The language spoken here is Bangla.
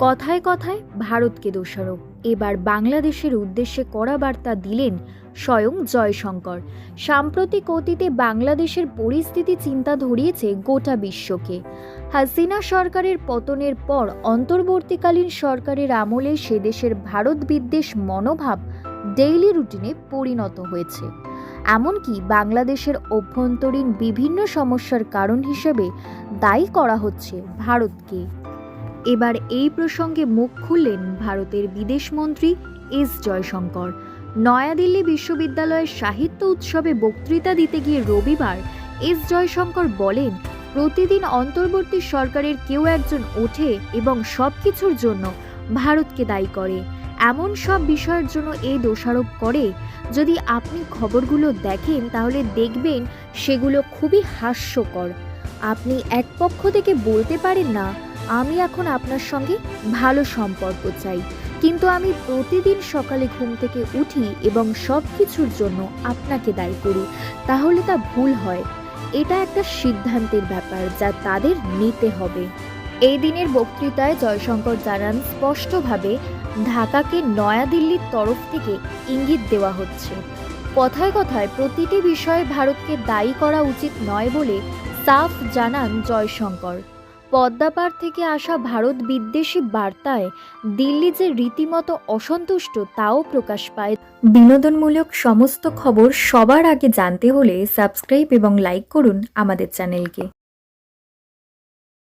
কথায় কথায় ভারতকে দোষারোপ। এবার বাংলাদেশের উদ্দেশ্যে কড়া বার্তা দিলেন স্বয়ং জয়শঙ্কর। সাম্প্রতিক অতীতে বাংলাদেশের পরিস্থিতি চিন্তা ধরিয়েছে গোটা বিশ্বকে। হাসিনা সরকারের পতনের পর অন্তর্বর্তীকালীন সরকারের আমলে সে দেশের ভারত বিদ্বেষ মনোভাব ডেইলি রুটিনে পরিণত হয়েছে। এমনকি বাংলাদেশের অভ্যন্তরীণ বিভিন্ন সমস্যার কারণ হিসেবে দায়ী করা হচ্ছে ভারতকে। এবার এই প্রসঙ্গে মুখ খুললেন ভারতের বিদেশমন্ত্রী এস জয়শঙ্কর। নয়াদিল্লি বিশ্ববিদ্যালয়ের সাহিত্য উৎসবে বক্তৃতা দিতে গিয়ে রবিবার এস জয়শঙ্কর বলেন, প্রতিদিন অন্তর্বর্তী সরকারের কেউ একজন ওঠে এবং সব কিছুর জন্য ভারতকে দায়ী করে। এমন সব বিষয়ের জন্য এ দোষারোপ করে। যদি আপনি খবরগুলো দেখেন, তাহলে দেখবেন সেগুলো খুবই হাস্যকর। আপনি এক পক্ষ থেকে বলতে পারেন না আমি এখন আপনার সঙ্গে ভালো সম্পর্ক চাই। কিন্তু আমি প্রতিদিন সকালে ঘুম থেকে উঠি এবং সব কিছুর জন্য আপনাকে দায়ী করি। তাহলে তা ভুল হয়। এটা একটা সিদ্ধান্তের ব্যাপার যা তাদের নিতে হবে। এই দিনের বক্তৃতায় জয়শঙ্কর জানান, স্পষ্টভাবে ঢাকাকে নয়াদিল্লির তরফ থেকে ইঙ্গিত দেওয়া হচ্ছে। কথায় কথায় প্রতিটি বিষয়ে ভারতকে দায়ী করা উচিত নয় বলে সাফ জানান জয়শঙ্কর। পদ্মাপার থেকে আসা ভারত বিদ্বেষী বার্তায় দিল্লি যে রীতিমতো অসন্তুষ্ট, তাও প্রকাশ পায়। বিনোদনমূলক সমস্ত খবর সবার আগে জানতে হলে সাবস্ক্রাইব এবং লাইক করুন আমাদের চ্যানেলকে।